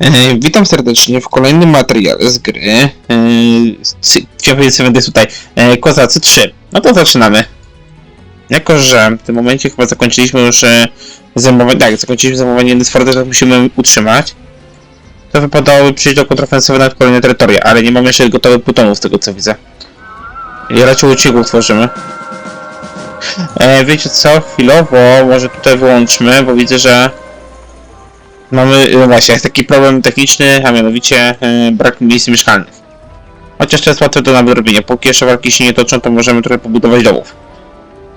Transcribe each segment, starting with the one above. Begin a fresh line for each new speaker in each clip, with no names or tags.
E, witam serdecznie w kolejnym materiale z gry. E, Cy- Chciałem powiedzieć jest tutaj. E, Kozacy 3. No to zaczynamy. Jako, że w tym momencie chyba zakończyliśmy już e, zajmowanie. Tak, zakończyliśmy zajmowanie Nysfordy, że musimy utrzymać. To wypadałoby przyjść do kontrofensywy na kolejne terytoria, ale nie mamy jeszcze gotowych plutonów z tego co widzę. I raczej ucików tworzymy. E, wiecie co? Chwilowo może tutaj wyłączmy, bo widzę, że Mamy, no właśnie, jest taki problem techniczny, a mianowicie yy, brak miejsc mieszkalnych. Chociaż to jest łatwe do nadrobienia. Póki jeszcze walki się nie toczą, to możemy trochę pobudować domów.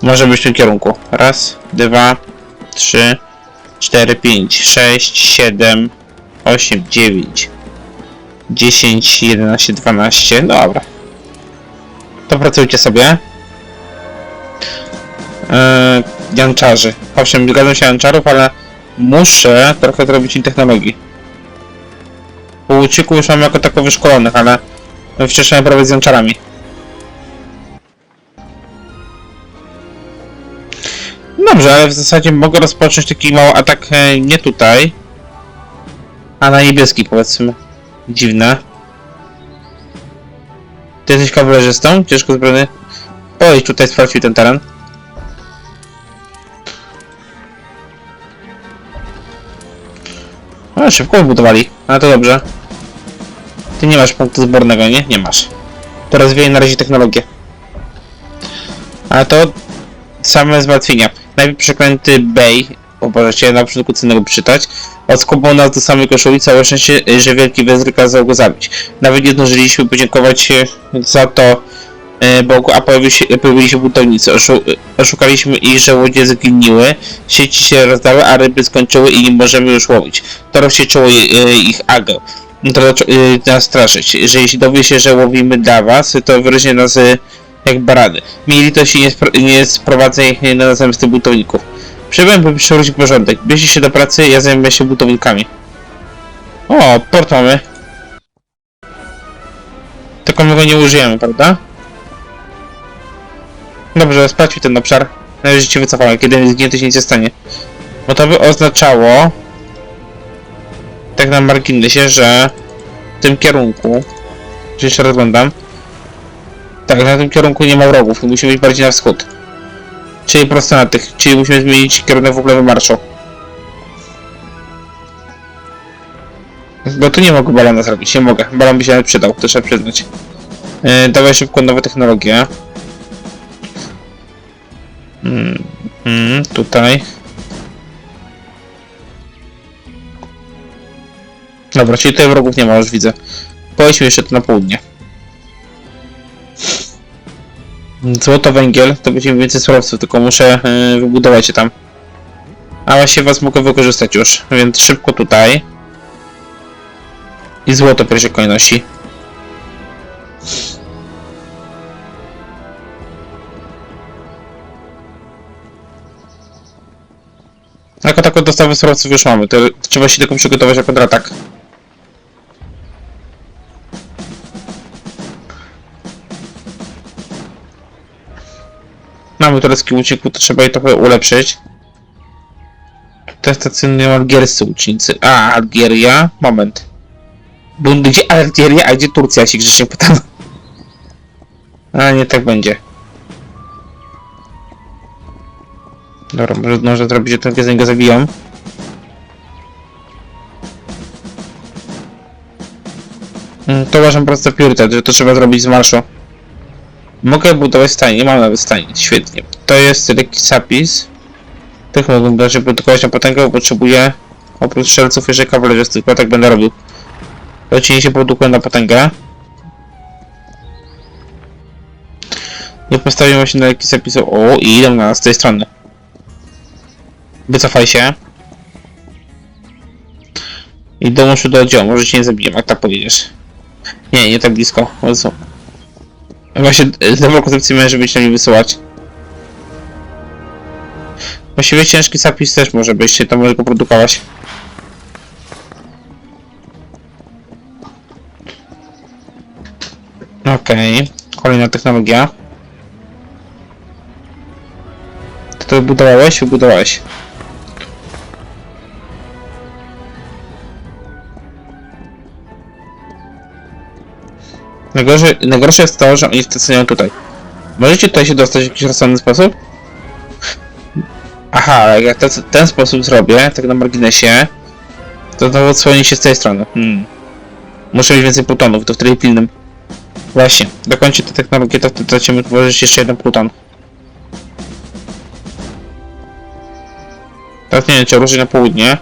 Może być w tym kierunku. Raz, dwa, trzy, cztery, pięć, sześć, siedem, osiem, dziewięć, dziesięć, jedenaście, dwanaście. Dobra. To pracujcie sobie. Yy, Janczarzy. Owszem, zgadzam się Janczarów, ale muszę trochę zrobić im technologii. Po uciku już mam jako tako wyszkolonych, ale wcześniej miałem prawie z jączarami. Dobrze, ale w zasadzie mogę rozpocząć taki mały atak e, nie tutaj, a na niebieski powiedzmy. Dziwne. Ty jesteś kawalerzystą? Ciężko zbrojny? Pojdź tutaj sprawdź ten teren. A, szybko wybudowali. A to dobrze. Ty nie masz punktu zbornego, nie? Nie masz. To rozwijaj na razie technologię. A to same zmartwienia. Najpierw przeklęty Bay, chciałem na początku cennego przytać, odskubał nas do samej koszuli, całe szczęście, że wielki wezry kazał go zabić. Nawet nie zdążyliśmy podziękować e, za to e, Bogu, a pojawił się, pojawili się buntownicy. Oszu, oszukaliśmy ich, że łodzie zgniły, sieci się rozdały, a ryby skończyły i nie możemy już łowić. To rozsieczyło e, ich agę. To zaczął e, że jeśli dowie się, że łowimy dla was, to wyraźnie nas jak barany. Mieli to się nie, spro, nie sprowadza ich na następstwo buntowników. Przybyłem, by przywrócić porządek. Bierzcie się do pracy, ja zajmę się buntownikami. O, port mamy. Tylko my go nie użyjemy, prawda? Dobrze, sprawdźmy ten obszar. Na razie cię wycofałem, kiedy to się nic nie stanie. Bo to by oznaczało... Tak na marginesie, że... W tym kierunku... Czy jeszcze rozglądam? Tak, na tym kierunku nie ma wrogów, musimy iść bardziej na wschód. Czyli prosto na tych, czyli musimy zmienić kierunek w ogóle wymarszu. Bo tu nie mogę balona zrobić, nie mogę. Balon by się przydał, to trzeba przyznać. Yy, dawaj szybko nowe technologie. Mm, mm, tutaj. Dobra, czyli tutaj wrogów nie ma, już widzę. Pojedźmy jeszcze tu na południe. Złoto, węgiel, to będziemy więcej surowców, tylko muszę yy, wybudować się tam. A właśnie was mogę wykorzystać już, więc szybko tutaj. I złoto pierwszej kolejności. Taką dostawę surowców już mamy, to trzeba się tylko przygotować na kontratak. Mamy turecki uciekł, to trzeba je trochę ulepszyć. Te stacjonują algierscy łucznicy. A, Algieria. Moment. Bund, gdzie Algieria, a gdzie Turcja, ja się grzecznie pytam. A, nie tak będzie. Dobra, może zdążę zrobić, że ten zanim go zabiją. Mm, To uważam po priorytet, że to trzeba zrobić z marszu. Mogę budować stajnie, nie mam nawet stajni, świetnie. To jest lekki zapis. Tych mogę dać, żeby produkować na potęgę, potrzebuję oprócz strzelców jeszcze kawalerzystów, tylko tak będę robił. Ci się produkują na potęgę. Nie postawiłem się na lekki zapis. O, i idą na nas z tej strony. Wycofaj się. I dołączył do oddziału, może cię nie zabiję, jak tak powiedziesz. Nie, nie tak blisko. Właśnie nową koncepcję może być na nie wysyłać. Właściwie ciężki zapis też może być, tam może go produkować. Okej, kolejna technologia. Ty to wybudowałeś? Wybudowałeś. Najgorsze, najgorsze jest to, że oni stacjonują tutaj. Możecie tutaj się dostać w jakiś rozsądny sposób? Aha, ale jak ja te- ten sposób zrobię, tak na marginesie, to znowu odsłoni się z tej strony. Hmm. Muszę mieć więcej plutonów, to w trybie pilnym. Właśnie, dokończę tę technologię, to wtedy tracimy włożyć jeszcze jeden pluton. Teraz nie wiem, czy na południe.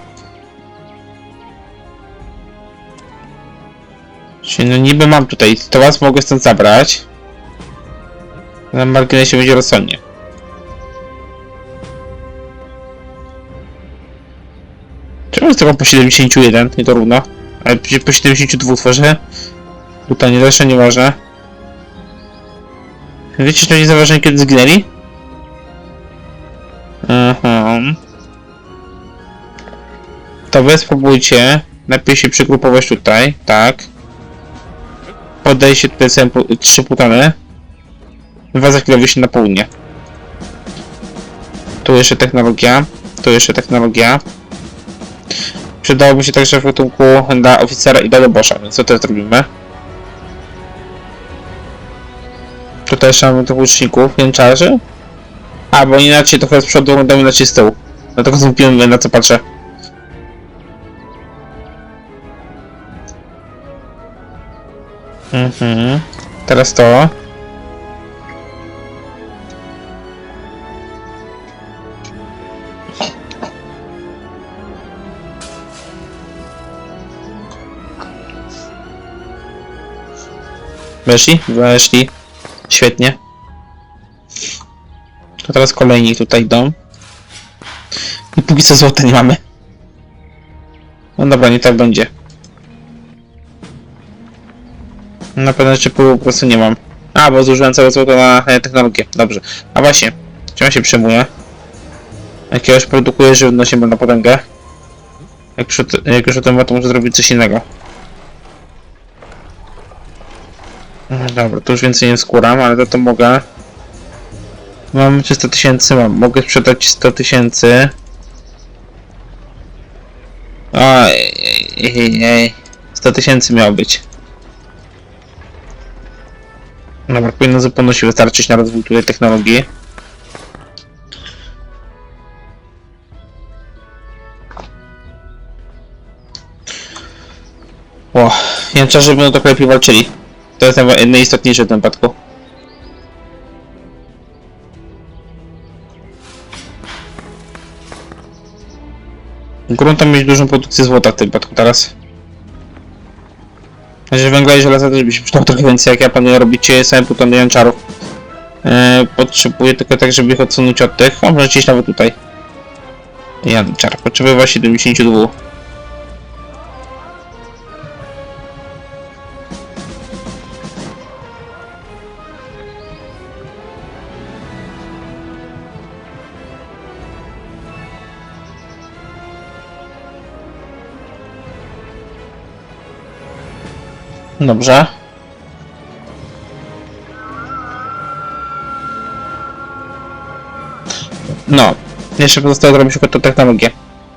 Czyli no niby mam tutaj, to was mogę stąd zabrać. Na marginesie będzie rozsądnie. Czemu tylko po 71, nie to równo? Ale po 72 tworzę. Tutaj nie jeszcze nie może. Wiecie, że nie zauważyłem kiedy zginęli? Aha. To wy spróbujcie. Najpierw się przygrupować tutaj, tak. Podejście tutaj sobie pu- trzy putany. Dwa za chwilę wyjście na południe. Tu jeszcze technologia. Tu jeszcze technologia. Przydałoby się także w ratunku dla oficera i dla dobosza, więc co teraz zrobimy? Tutaj jeszcze mamy tych łuczników, jęczarzy. A, bo inaczej trochę z przodu, będą inaczej z tyłu. Dlatego złupiłem na co patrzę. Mhm. Teraz to. Weszli? Weszli. Świetnie. To teraz kolejni tutaj idą. I póki co złota nie mamy. No dobra, nie tak będzie. Na pewno rzeczy po prostu nie mam. A, bo zużyłem całe złoto na e, technologię. Dobrze. A właśnie, czym się przejmuje? Jakiegoś produkuje żywność na potęgę. Jak już, jak już o tym ma, to może zrobić coś innego. No Dobra, to już więcej nie skóram, ale to to mogę. Mam 300 tysięcy, mam. Mogę sprzedać 100 tysięcy. Oj, ej, 100 tysięcy miało być. Dobra, powinno zupełności wystarczyć na rozwój tutaj technologii. O, jęczarze będą trochę lepiej walczyli. To jest najistotniejsze w tym wypadku. Gruntem mieć dużą produkcję złota w tym wypadku teraz. Znaczy węgla i żelaza też by się trochę więcej, jak ja planuję robić same plutony janczarów. Eee, potrzebuję tylko tak, żeby ich odsunąć od tych, a możecie iść nawet tutaj. Janczar, potrzebuję 72. Dobrze. No, jeszcze pozostało zrobić tylko technologię.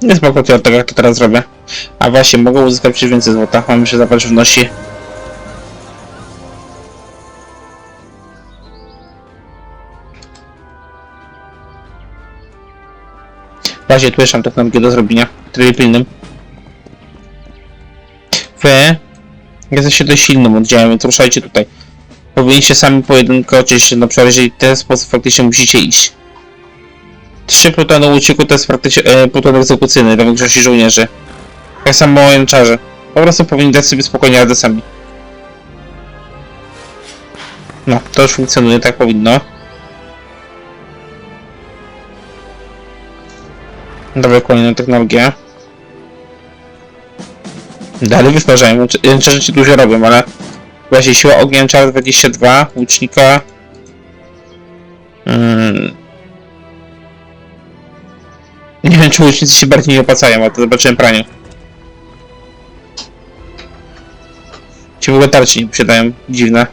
Nie spoko od tego, jak to teraz zrobię. A właśnie, mogę uzyskać więcej złota. Mam jeszcze zapal żywności. Właśnie, tu jeszcze mam technologię do zrobienia. W trybie pilnym. Wy jesteście dość silnym oddziałem, więc ruszajcie tutaj. Powinniście sami pojedynko, oczywiście, na przykład, jeżeli w ten sposób faktycznie musicie iść. Trzy plutony łuczników to jest praktycznie e, pluton egzekucyjny dla większości żołnierzy. Tak samo jęczarze. Po prostu powinni dać sobie spokojnie radę sami. No, to już funkcjonuje, tak powinno. Dobra, kolejną technologię. Dalej wystarzają, jęczarze ci dużo robią, ale... Właśnie siła ognia jęczara 22, łucznika... Mm, nie wiem, czy łucznicy się bardziej nie opłacają, ale to zobaczyłem pranie. Ci w ogóle tarczy nie posiadają. Dziwne.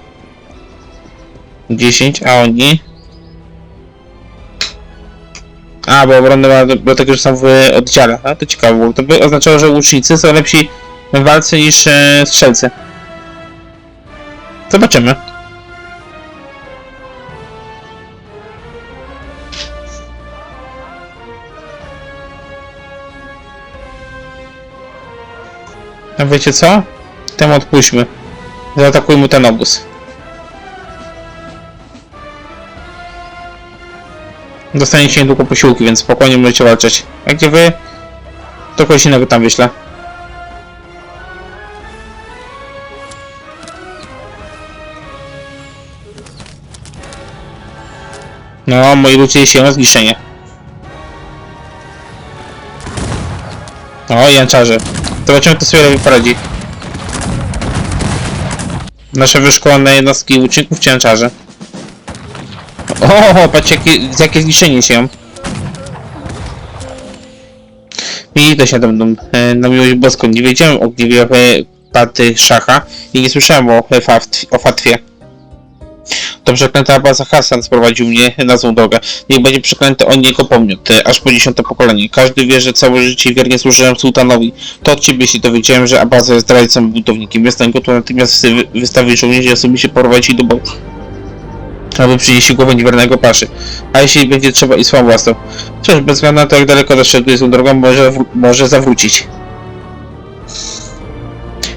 10, a oni... A, bo obronne ma do tego, że są w oddziale. A, to ciekawe, bo to by oznaczało, że łucznicy są lepsi w walce niż e, strzelcy. Zobaczymy. A wiecie co? Temu odpuśćmy. Zaatakujmy ten obóz. Dostaniecie niedługo posiłki, więc spokojnie możecie walczyć. A gdzie wy? To kogoś innego tam wyślę. No, moi ludzie się na zniszczenie. O, Janczarze. Zobaczymy, kto sobie lepiej poradzi. Nasze wyszkolone jednostki uczniów czy Janczarze? O, patrzcie, jakie, jakie zniszczenie się. I to się będą e, na miłość boską. Nie wiedziałem o gniewie paty szacha i nie słyszałem o, e, o fatwie. To przeklęta baza Hasan sprowadził mnie na złą drogę. Niech będzie przeklęty on jego pomiot, e, aż po dziesiąte pokolenie. Każdy wie, że całe życie wiernie służyłem sułtanowi. To od ciebie się dowiedziałem, że Abaza jest zdrajcą i budownikiem. Jestem gotów natychmiast wy- wystawić żołnierzy osobiście porwać i do boju. Aby przynieść głowę niewiernego paszy. A jeśli będzie trzeba i swoją własną. Cóż, bez względu na to, jak daleko zaszedł złą drogą, może, może zawrócić.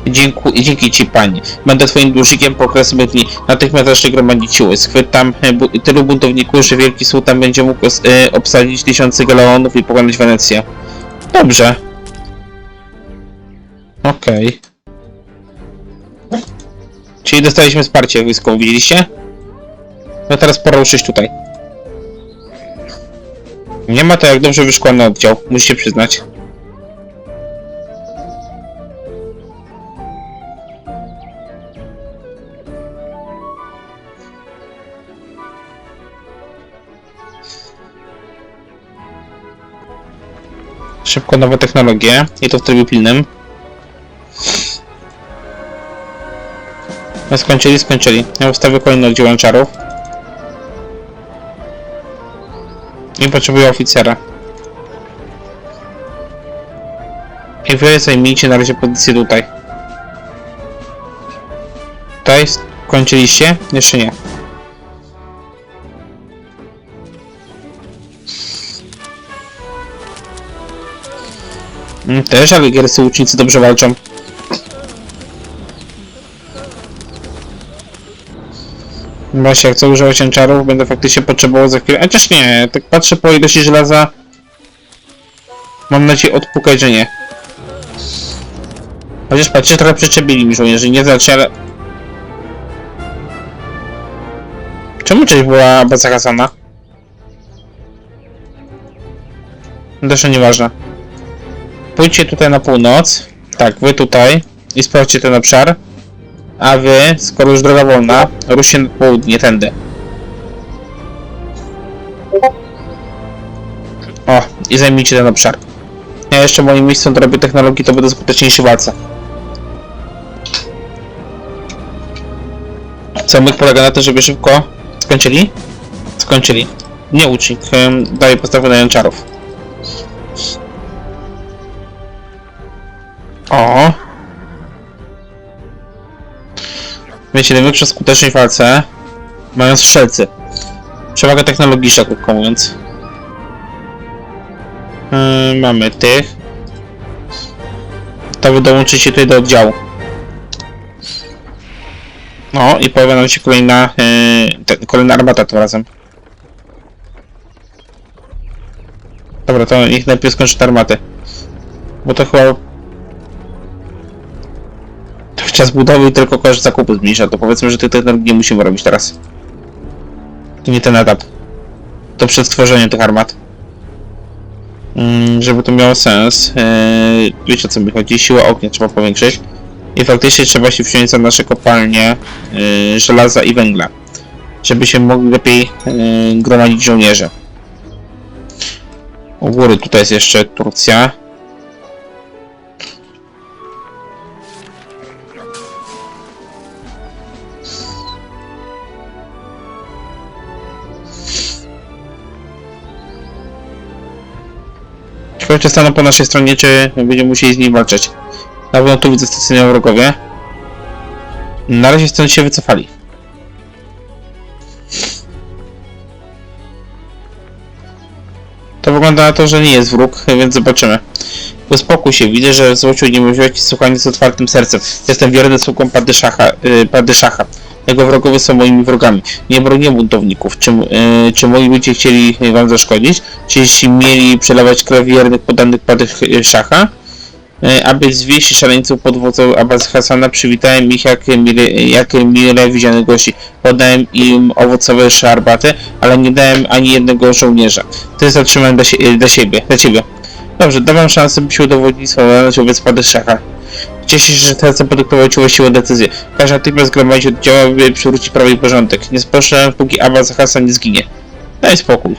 Dzięku, dzięki ci, panie. Będę twoim dłużnikiem po okres dni. Natychmiast zacznę gromadzić siły. Schwytam e, bu tylu buntowników, że wielki sułtan będzie mógł e, obsadzić tysiące galeonów i pokonać Wenecję. Dobrze. Okej. Czyli dostaliśmy wsparcie wojskowe, widzieliście? No teraz pora ruszyć tutaj. Nie ma to jak dobrze wyszkolony oddział, musicie przyznać. Szybko nowe technologie i to w trybie pilnym. No skończyli, skończyli. Ja ustawię kolejny oddział łączarów. I potrzebuję oficera. I wy zajmijcie na razie pozycję tutaj. Tutaj skończyliście? Jeszcze nie. Też, ale gierscy łucznicy dobrze walczą. Właśnie, jak chcę używać cięczarów, będę faktycznie potrzebował za chwilę. A chociaż nie, tak patrzę po ilości żelaza. Mam nadzieję odpukać, że nie. Chociaż patrzcie, trochę przyczepili mi żołnierzy, nie znaczy, ale... Czemu część była baza Hasana? Zresztą nieważne. Pójdźcie tutaj na północ. Tak, wy tutaj. I sprawdźcie ten obszar. A wy, skoro już droga wolna, ruszcie na południe, tędy. O, i zajmijcie ten obszar. Ja jeszcze moim miejscem robię technologii, to będę skuteczniejszy walca. Co myk polega na to, żeby szybko... Skończyli? Skończyli. Nie ucznik, em, daje podstawę na janczarów. O. Wiecie, największą skuteczność w walce mają strzelcy. Przewaga technologiczna, krótko mówiąc. Yy, mamy tych. To wy dołączycie tutaj do oddziału. No i pojawia nam się kolejna, yy, te, kolejna armata tym razem. Dobra, to ich najpierw skończy te armaty. Bo to chyba czas budowy tylko koszt zakupu zmniejsza, to powiedzmy, że tych technologii nie musimy robić teraz. To nie ten etap. To przed stworzeniem tych armat. Mm, żeby to miało sens. Yy, wiecie o co mi chodzi? Siła ognia trzeba powiększyć. I faktycznie trzeba się wziąć za nasze kopalnie yy, żelaza i węgla. Żeby się mogli lepiej yy, gromadzić żołnierze. U góry tutaj jest jeszcze Turcja. Czy staną po naszej stronie, czy będziemy musieli z nim walczyć. Na tu widzę stacjonują wrogowie. Na razie stąd się wycofali. To wygląda na to, że nie jest wróg, więc zobaczymy. Uspokój się, widzę, że złocił niemożliwości słuchania z otwartym sercem. Jestem wierny sługą Padyszacha, yy, Padyszacha. Jego wrogowie są moimi wrogami. Nie bronię buntowników. Czy, yy, czy moi ludzie chcieli wam zaszkodzić? Czy jeśli mieli przelewać krew wiernych podanych Padyszacha? Yy, aby zwieść szaleńców pod wodzą Abbas Hassana, przywitałem ich jak mile, jak mile widzianych gości. Podałem im owocowe szarbaty, ale nie dałem ani jednego żołnierza. Ty zatrzymałem dla, dla siebie, dla ciebie. Dobrze, dawam szansę, by się udowodnić swoją wobec Padyszacha. Cieszę się, że zaproduktował ci właściwą decyzję. Każ natychmiast zgromadzić oddziała, by przywrócić prawo i porządek. Nie spocznę, póki Abbas Hassan nie zginie. Daj spokój.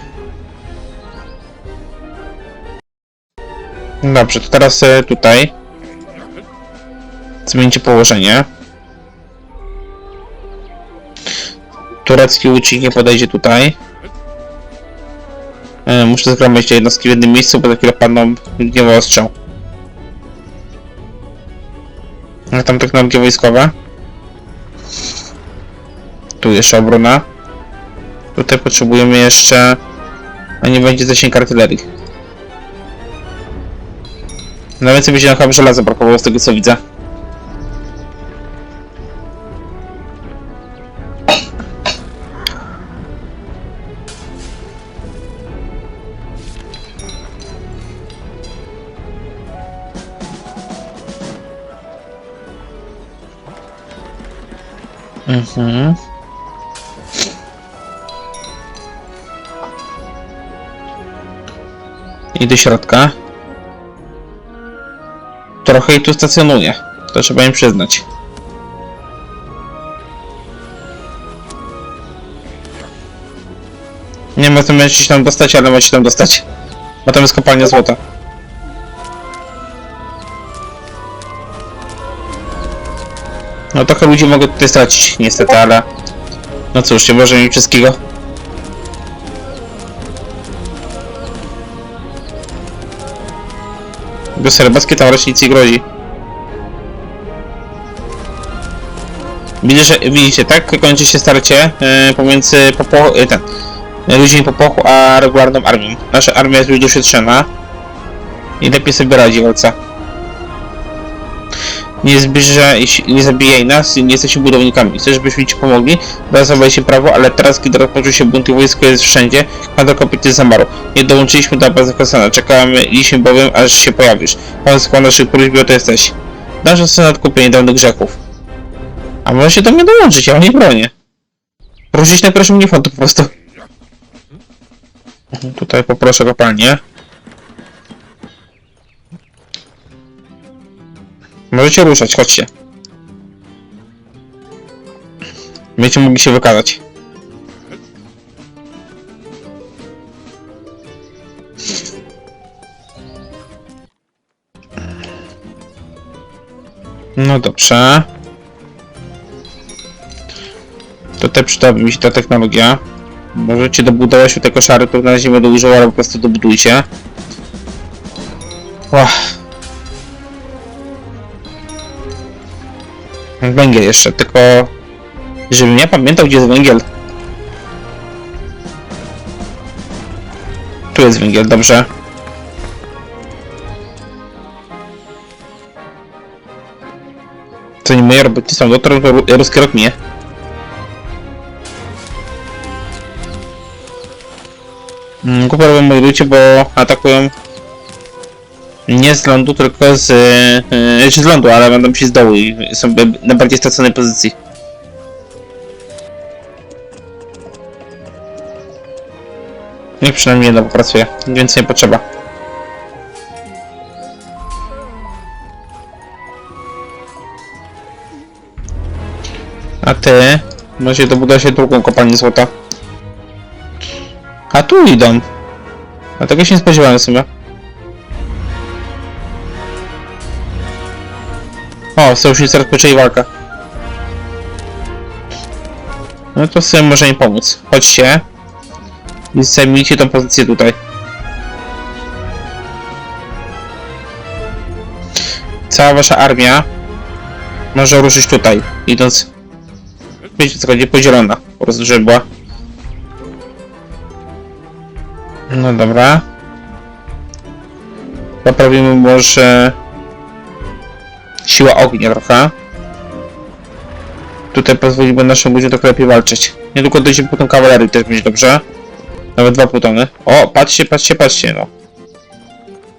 Dobrze, to teraz e, tutaj. Zmieńcie położenie. Turecki łucznik nie podejdzie tutaj. E, Muszę zgromadzić jednostki w jednym miejscu, bo za chwilę padną gniewa ostrzał. A tam technologie wojskowe. Tu jeszcze obrona. Tutaj potrzebujemy jeszcze... A nie będzie zasięg artylerii. Więcej będzie nam chyba żelaza brakowało z tego co widzę. Mhm. I do środka. Trochę jej tu stacjonuje. To trzeba im przyznać. Nie ma tym się tam dostać, ale ma się tam dostać. Bo tam jest kopalnia złota. No trochę ludzi mogę tutaj stracić, niestety, ale... No cóż, nie może mi wszystkiego. Bez herbackie tam raczej nic nie grozi. Widzę, że, widzicie, tak kończy się starcie e, pomiędzy popo, e, ten, ludźmi popochu a regularną armią. Nasza armia jest już doświadczona i lepiej sobie radzi walca. Nie zbliża, jeśli- nie zabijaj nas, nie jesteśmy budownikami. Chcesz, żebyśmy ci pomogli? Dawaj się prawo, ale teraz, kiedy rozpoczął się bunt i wojsko jest wszędzie, handel kobiety zamarł. Nie dołączyliśmy do bazy Hasana, czekaliśmy bowiem, aż się pojawisz. Pan składa naszych próśb, to jesteś. Nasza scena odkupienia dawnych grzechów. A może się do mnie dołączyć, ja nie bronię. Ruszyć na pierwszym nie po prostu. Tutaj poproszę kopalnię. Możecie ruszać, chodźcie. Będziecie mogli się wykazać. No dobrze. Tutaj przydałaby mi się ta technologia. Możecie dobudować te koszary, które na razie będę używał, ale po prostu dobudujcie. Łach. Węgiel jeszcze, tylko... Żebym nie pamiętał, gdzie jest węgiel. Tu jest węgiel, dobrze. To nie moje roboty są, to ru- ruski rok mnie. Mm, Głupio robią ludzie, bo atakują nie z lądu, tylko z... Yy, z lądu, ale będą się z dołu i są na bardziej straconej pozycji. Niech przynajmniej jedno popracuje. Więcej nie potrzeba. A ty? Może dobudować się drugą kopalnię złota. A tu idą. A tego się nie spodziewałem sobie. O, sojusznicy rozpoczęli walkę. No to sobie może im pomóc. Chodźcie. I zajmijcie tą pozycję tutaj. Cała wasza armia może ruszyć tutaj, idąc Wiecie co chodzi, podzielona. Po prostu, żeby była. No dobra. Poprawimy może... Siła ognia trochę. Tutaj pozwolimy naszym ludziom trochę lepiej walczyć. Niedługo dojdzie pluton kawalerii, też będzie dobrze. Nawet dwa plutony. O, patrzcie, patrzcie, patrzcie, no.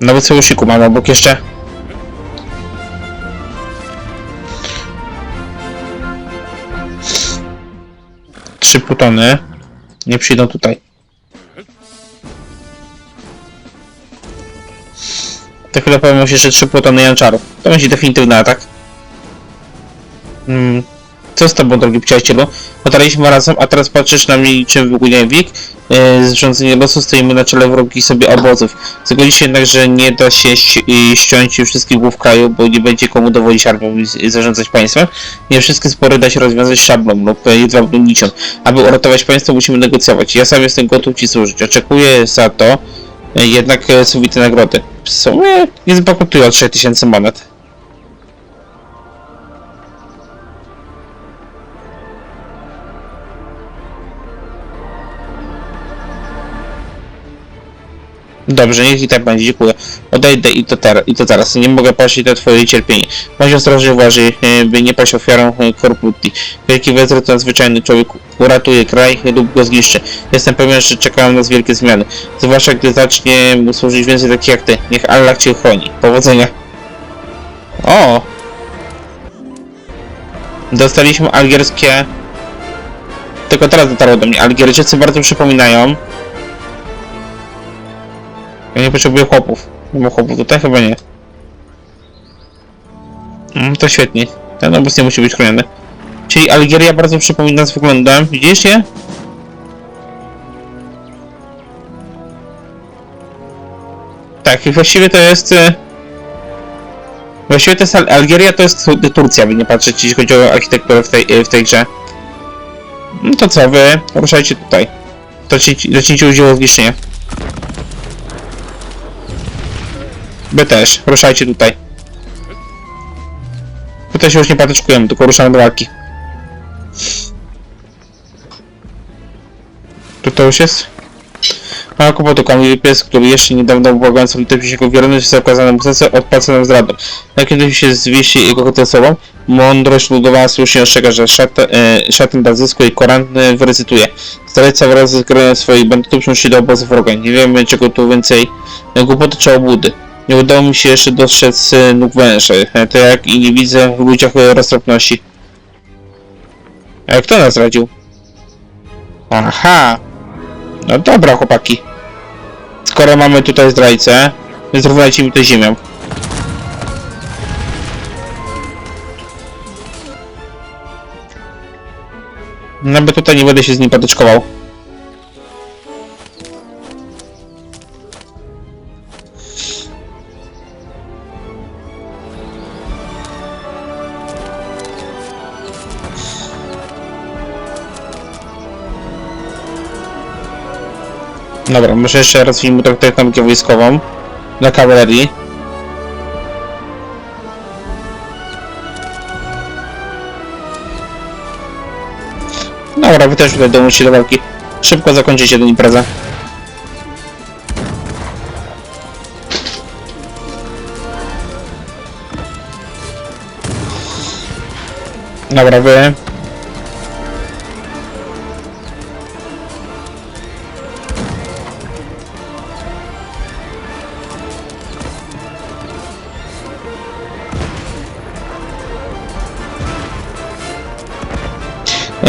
Nawet sojuszyku mamy obok jeszcze. Trzy plutony. Nie przyjdą tutaj. To chwilę powiem się jeszcze trzy plutony janczarów. To będzie definitywny atak. Mm. Co z tobą, drogi przyjacielu? Otarliśmy razem, a teraz patrzysz na mnie niczym wygólniewik. E, Zrządzenie losu stoimy na czele wrogi sobie obozów. Zgodzi się jednak, że nie da się ściąć wszystkich głów kraju, bo nie będzie komu dowodzić armią i zarządzać państwem. Nie wszystkie spory da się rozwiązać szablą lub e, jedwabną nicią. Aby uratować państwo musimy negocjować. Ja sam jestem gotów ci służyć. Oczekuję za to jednak e, sowite nagrody. W sumie nie zbankrutuję od 3000 monet. Dobrze, niech i tak będzie, dziękuję. Odejdę i to, ter- i to teraz. Nie mogę prosić na twoje cierpienie. Bądź ostrożny, uważaj, e, by nie paść ofiarą e, korupcji. Wielki wezór to nadzwyczajny człowiek uratuje kraj lub go zniszczy. Jestem pewien, że czekają nas wielkie zmiany. Zwłaszcza gdy zacznie mu służyć więcej takich jak ty. Niech Allah cię chroni. Powodzenia. O! Dostaliśmy algierskie... Tylko teraz dotarło do mnie. Algierczycy bardzo przypominają ja nie potrzebuję chłopów. Nie ma chłopów tutaj? Chyba nie. Mm, to świetnie. Ten obóz nie musi być chroniony. Czyli Algieria bardzo przypomina z wyglądem. Widzisz je? Tak, i właściwie to jest... e, Właściwie to jest Al- Algieria, to jest Tu- Turcja, by nie patrzeć, jeśli chodzi o architekturę w tej, e, w tej grze. No to co, wy ruszajcie tutaj. Zacznijcie zacznijcie udział w zniszczeniu. Wy też, ruszajcie tutaj. Tutaj się już nie patyczkujemy, tylko ruszamy do walki. Tu to już jest? Mała kłopotu, Kamil pies, który jeszcze niedawno błagając litości się wierność jest okazanym serce odpłaca nam zdradą. Jak kiedyś się zwieści jego koty sobą, mądrość ludowa słusznie ostrzega, że szatan, e, szatan da zysku i Koran e, wyrecytuje. Zdrajca wraz z zgraniem swoich bandytów przynosi do obozu wroga. Nie wiemy czego tu więcej głupoty czy obłudy. Nie udało mi się jeszcze dostrzec e, nóg węży. E, To jak i nie widzę w ludziach e, roztropności. A kto nas zdradził? Aha! No dobra, chłopaki. Skoro mamy tutaj zdrajcę, zrównajcie mi to ziemią. Nawet tutaj nie będę się z nim patyczkował. Dobra, muszę jeszcze raz filmu technologię wojskową dla kawalerii. Dobra, wy też tutaj dołączcie do walki. Szybko zakończycie tę imprezę. Dobra, wy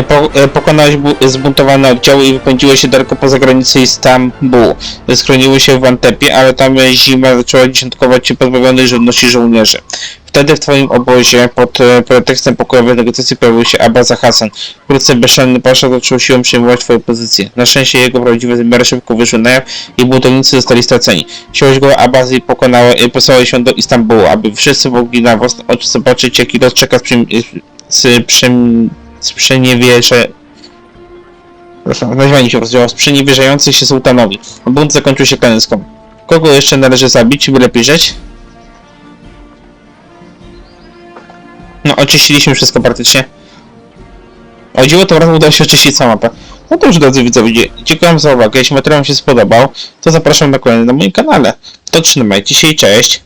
Po, e, pokonałeś bu- zbuntowane oddziały i wypędziłeś się daleko poza granicę Istanbulu. Schroniły się w Antepie, ale tam zima zaczęła dziesiątkować cię pozbawionych żywności żołnierzy. Wtedy w twoim obozie pod e, pretekstem pokojowych negocjacji pojawił się Abaza Hassan. Wkrótce bezczelny pasza zaczął siłą przejmować twoją pozycję. Na szczęście jego prawdziwe zamiary szybko wyszły na jaw i buntownicy zostali straceni. Siłość go Abazy pokonała, e, posłała się do Istanbulu, aby wszyscy mogli na własne oczy zobaczyć jaki los czeka z, przym, z, sprzeniewierze... Nazwanie się rozdział. Sprzeniewierzających się sułtanowi. Bunt zakończył się klęską. Kogo jeszcze należy zabić, by lepiej żyć? No, oczyściliśmy wszystko praktycznie. O dziwo, tym razem udało się oczyścić całą mapę. No to już drodzy widzowie, dziękuję za uwagę. Jeśli materiał wam się spodobał, to zapraszam na kolejny na moim kanale. To trzymajcie się i cześć.